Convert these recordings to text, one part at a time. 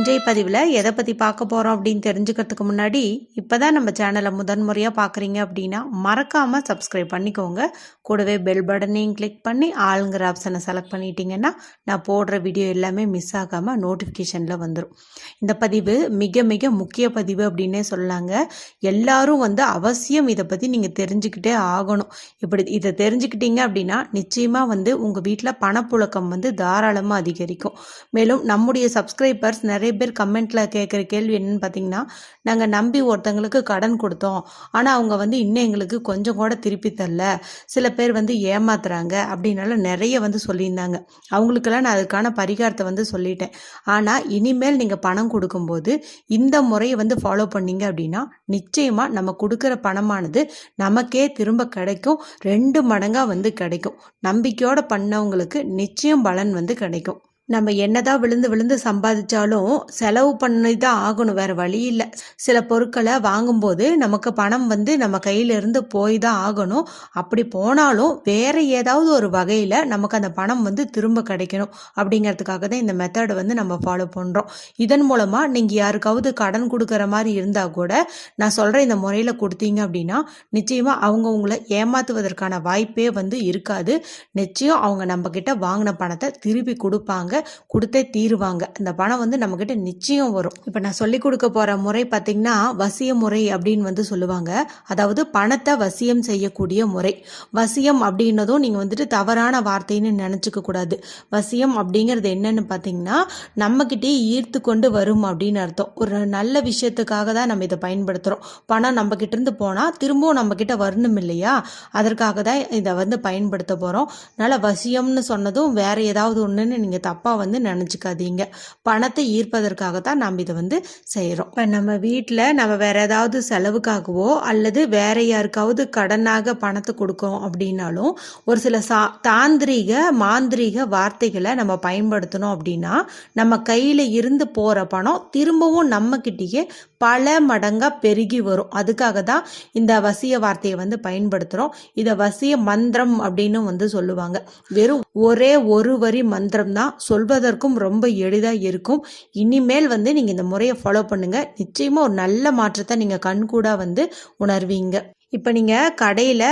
இன்றைய பதிவில் எதை பற்றி பார்க்க போகிறோம் அப்படின்னு தெரிஞ்சுக்கிறதுக்கு முன்னாடி இப்போ தான் நம்ம சேனலை முதன்முறையாக பார்க்குறீங்க அப்படின்னா மறக்காமல் சப்ஸ்கிரைப் பண்ணிக்கோங்க. கூடவே பெல் பட்டனையும் கிளிக் பண்ணி ஆளுங்கிற ஆப்ஷனை செலக்ட் பண்ணிட்டீங்கன்னா நான் போடுற வீடியோ எல்லாமே மிஸ் ஆகாமல் நோட்டிஃபிகேஷனில் வந்துடும் இந்த பதிவு மிக மிக முக்கிய பதிவு அப்படின்னே சொல்லாங்க எல்லாரும் வந்து அவசியம் இதை பற்றி நீங்கள் தெரிஞ்சுக்கிட்டே ஆகணும். இப்படி இதை தெரிஞ்சுக்கிட்டீங்க அப்படின்னா நிச்சயமாக வந்து உங்கள் வீட்டில் பணப்புழக்கம் வந்து தாராளமாக அதிகரிக்கும். மேலும் நம்முடைய சப்ஸ்கிரைபர்ஸ் நிறைய நிறைய பேர் கமெண்ட்டில் கேட்குற கேள்வி என்னன்னு பார்த்தீங்கன்னா நாங்கள் நம்பி ஒருத்தங்களுக்கு கடன் கொடுத்தோம். ஆனால் அவங்க வந்து இன்னும் எங்களுக்கு கொஞ்சம் கூட திருப்பி தரல. சில பேர் வந்து ஏமாத்துறாங்க அப்படின்னால நிறைய வந்து சொல்லியிருந்தாங்க. அவங்களுக்கெல்லாம் நான் அதுக்கான பரிகாரத்தை வந்து சொல்லிட்டேன். ஆனால் இனிமேல் நீங்கள் பணம் கொடுக்கும்போது இந்த முறையை வந்து ஃபாலோ பண்ணீங்க அப்படின்னா நிச்சயமாக நம்ம கொடுக்குற பணமானது நமக்கே திரும்ப கிடைக்கும். ரெண்டு மடங்காக வந்து கிடைக்கும். நம்பிக்கையோடு பண்ணவங்களுக்கு நிச்சயம் பலன் வந்து கிடைக்கும். நம்ம என்னதான் விழுந்து விழுந்து சம்பாதிச்சாலும் செலவு பண்ணி தான் ஆகணும் வேற வழி இல்லை. சில பொருட்களை வாங்கும்போது நமக்கு பணம் வந்து நம்ம கையிலிருந்து போய் தான் ஆகணும். அப்படி போனாலும் வேற ஏதாவது ஒரு வகையில் நமக்கு அந்த பணம் வந்து திரும்ப கிடைக்கணும். அப்படிங்கிறதுக்காக தான் இந்த மெத்தடை வந்து நம்ம ஃபாலோ பண்ணுறோம் இதன் மூலமாக நீங்கள் யாருக்காவது கடன் கொடுக்குற மாதிரி இருந்தால் கூட நான் சொல்கிற இந்த முறையில் கொடுத்தீங்க அப்படின்னா நிச்சயமாக அவங்க உங்களை ஏமாத்துவதற்கான வாய்ப்பே வந்து இருக்காது. நிச்சயம் அவங்க நம்மக்கிட்ட வாங்கின பணத்தை திருப்பி கொடுப்பாங்க. கொடுத்தே தீருவாங்க. இந்த பணம் வந்து நம்மக்கிட்ட நிச்சயம் வரும். இப்போ நான் சொல்லி கொடுக்க போகிற முறை பார்த்திங்கன்னா வசிய முறை அப்படின்னு வந்து சொல்லுவாங்க. அதாவது பணத்தை வசியம் செய்யக்கூடிய முறை. வசியம் அப்படின்னதும் நீங்கள் வந்துட்டு தவறான வார்த்தைன்னு நினச்சிக்க கூடாது. வசியம் அப்படிங்கிறது என்னன்னு பார்த்தீங்கன்னா நம்மக்கிட்டே ஈர்த்து கொண்டு வரும் அப்படின்னு அர்த்தம். ஒரு நல்ல விஷயத்துக்காக தான் நம்ம இதை பயன்படுத்துகிறோம் பணம் நம்மக்கிட்ட இருந்து போனால் திரும்பவும் நம்மக்கிட்ட வரணும் இல்லையா? அதற்காக தான் இதை வந்து பயன்படுத்த போகிறோம் அதனால் வசியம்னு சொன்னதும் வேற ஏதாவது ஒன்றுன்னு நீங்கள் தப்பாக வந்து நினச்சிக்காதீங்க. பணத்தை ஈர்ப்பதற்காக தான் நாம் இதை வந்து செய்கிறோம் இப்போ நம்ம வீட்டில் நம்ம வேற ஏதாவது செலவுக்காகவோ அல்லது வேற யாருக்காவது கடனாக பணத்தை கொடுக்கோம் அப்படின்னாலும் ஒரு சில சா தாந்திரிக மாந்திரீக வார்த்தைகளை நம்ம பயன்படுத்தணும் அப்படின்னா நம்ம கையில் இருந்து போகிற பணம் திரும்பவும் நம்மக்கிட்டேயே பல மடங்காக பெருகி வரும். அதுக்காக தான் இந்த வசிய வார்த்தையை வந்து பயன்படுத்துகிறோம் இதை வசிய மந்திரம் அப்படின்னு வந்து சொல்லுவாங்க. வெறும் ஒரே ஒரு வரி மந்திரம் தான் சொல்வதற்கும் ரொம்ப எளிதாக இருக்கும். இனிமேல் வந்து நீங்கள் இந்த முறையை ஃபாலோ பண்ணுங்கள் நிச்சயமாக ஒரு நல்ல மாற்றத்தை நீங்கள் கண்கூடாக வந்து உணர்வீங்க. இப்போ நீங்கள் கடையில்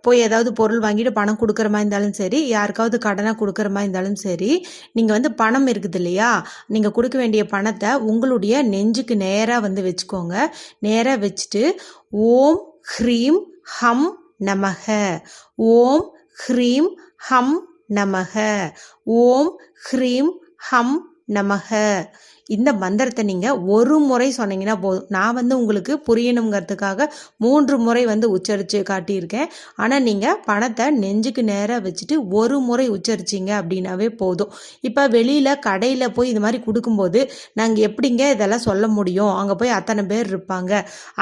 போய் ஏதாவது பொருள் வாங்கிட்டு பணம் கொடுக்குற மாதிரி இருந்தாலும் சரி யாருக்காவது கடனாக கொடுக்குற மாதிரி இருந்தாலும் சரி நீங்கள் வந்து பணம் இருக்குது இல்லையா? நீங்கள் கொடுக்க வேண்டிய பணத்தை உங்களுடைய நெஞ்சுக்கு நேராக வந்து வச்சுக்கோங்க. நேராக வச்சுட்டு ஓம் ஹ்ரீம் ஹம் நமக ஓம் ஹ்ரீம் ஹம் நமக ஓம் ஹ்ரீம் ஹம் நமக இந்த மந்திரத்தை நீங்கள் ஒரு முறை சொன்னீங்கன்னா போதும். நான் வந்து உங்களுக்கு புரியணுங்கிறதுக்காக மூன்று முறை வந்து உச்சரித்து காட்டியிருக்கேன். ஆனால் நீங்கள் பணத்தை நெஞ்சுக்கு நேராக வச்சுட்டு ஒரு முறை உச்சரிச்சிங்க அப்படின்னாவே போதும். இப்போ வெளியில் கடையில் போய் இது மாதிரி கொடுக்கும்போது நாங்கள் எப்படிங்க இதெல்லாம் சொல்ல முடியும்? அங்கே போய் அத்தனை பேர் இருப்பாங்க.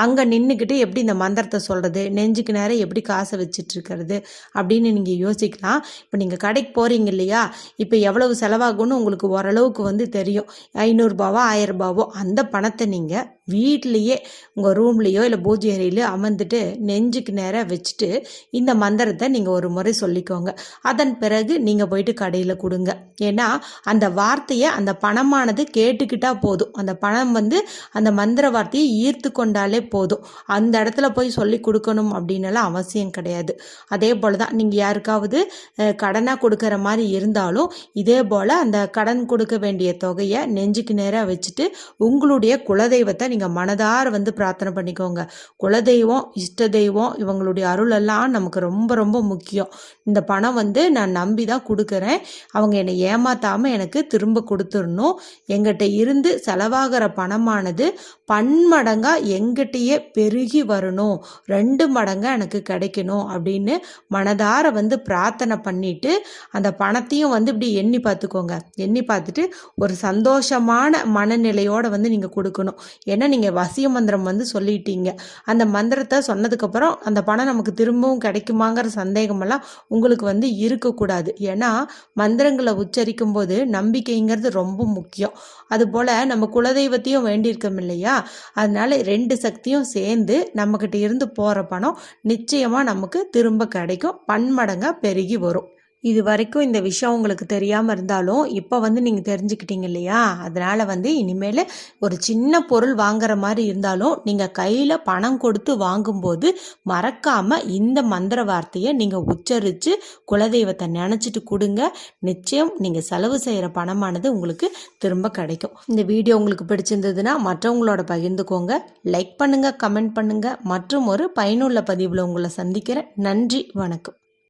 அங்கே நின்றுக்கிட்டு எப்படி இந்த மந்திரத்தை சொல்கிறது நெஞ்சுக்கு நேரம் எப்படி காசை வச்சுட்டு இருக்கிறது? அப்படின்னு நீங்கள் யோசிக்கலாம். இப்போ நீங்கள் கடைக்கு போகிறீங்க இல்லையா? இப்போ எவ்வளவு செலவாகும்னு உங்களுக்கு ஓரளவுக்கு வந்து தெரியும். ஐநூறுரூபாவோ ஆயிரரூபாவோ அந்த பணத்தை நீங்கள் வீட்லேயே உங்கள் ரூம்லேயோ இல்லை பூஜை அறையிலையோ அமர்ந்துட்டு நெஞ்சுக்கு நேராக வச்சுட்டு இந்த மந்திரத்தை நீங்கள் ஒரு முறை சொல்லிக்கோங்க. அதன் பிறகு நீங்கள் போயிட்டு கடையில் கொடுங்க. ஏன்னா அந்த வார்த்தையை அந்த பணமானது கேட்டுக்கிட்டா போதும். அந்த பணம் வந்து அந்த மந்திர வார்த்தையை ஈர்த்து கொண்டாலே போதும். அந்த இடத்துல போய் சொல்லி கொடுக்கணும் அப்படின்னலாம் அவசியம் கிடையாது. அதே போல் தான் நீங்கள் யாருக்காவது கடனாக கொடுக்குற மாதிரி இருந்தாலும் இதே போல் அந்த கடன் கொடுக்க வேண்டிய தொகையை நெஞ்சுக்கு நேராக வச்சுட்டு உங்களுடைய குலதெய்வத்தை நீங்கள் மனதார வந்து பிரார்த்தனை பண்ணிக்கோங்க. குலதெய்வம் இஷ்ட தெய்வம் இவங்களுடைய அருளெல்லாம் நமக்கு ரொம்ப ரொம்ப முக்கியம். இந்த பணம் வந்து நான் நம்பி தான் கொடுக்குறேன். அவங்க என்னை ஏமாத்தாமல் எனக்கு திரும்ப கொடுத்துடணும். எங்கிட்ட இருந்து செலவாகிற பணமானது பன்மடங்காக எங்கிட்டயே பெருகி வரணும். ரெண்டு மடங்காக எனக்கு கிடைக்கணும் அப்படின்னு மனதார வந்து பிரார்த்தனை பண்ணிட்டு அந்த பணத்தையும் வந்து இப்படி எண்ணி பார்த்துக்கோங்க. எண்ணி பார்த்துட்டு ஒரு சந்தோஷமான மனநிலையோடு வந்து நீங்கள் கொடுக்கணும். ஏன்னா நீங்கள் வசிய மந்திரம் வந்து சொல்லிட்டீங்க. அந்த மந்திரத்தை சொன்னதுக்கப்புறம் அந்த பணம் நமக்கு திரும்பவும் கிடைக்குமாங்கிற சந்தேகமெல்லாம் உங்களுக்கு வந்து இருக்கக்கூடாது. ஏன்னா மந்திரங்களை உச்சரிக்கும் போது நம்பிக்கைங்கிறது ரொம்ப முக்கியம். அதுபோல் நம்ம குலதெய்வத்தையும் வேண்டியிருக்கோம் இல்லையா? அதனால ரெண்டு சக்தியும் சேர்ந்து நம்மக்கிட்ட இருந்து போகிற பணம் நிச்சயமாக நமக்கு திரும்ப கிடைக்கும். பன்மடங்காக பெருகி வரும். இது வரைக்கும் இந்த விஷயம் உங்களுக்கு தெரியாமல் இருந்தாலும் இப்போ வந்து நீங்கள் தெரிஞ்சுக்கிட்டீங்க இல்லையா? அதனால் வந்து இனிமேல் ஒரு சின்ன பொருள் வாங்குற மாதிரி இருந்தாலும் நீங்கள் கையில் பணம் கொடுத்து வாங்கும்போது மறக்காமல் இந்த மந்திர வார்த்தையை நீங்கள் உச்சரித்து குலதெய்வத்தை நினச்சிட்டு கொடுங்க. நிச்சயம் நீங்கள் செலவு செய்கிற பணமானது உங்களுக்கு திரும்ப கிடைக்கும். இந்த வீடியோ உங்களுக்கு பிடிச்சிருந்ததுன்னா மற்றவங்களோட பகிர்ந்துக்கோங்க. லைக் பண்ணுங்கள் கமெண்ட் பண்ணுங்கள் மற்றும் ஒரு பயனுள்ள பதிவில் உங்களை சந்திக்கிறேன். நன்றி வணக்கம்.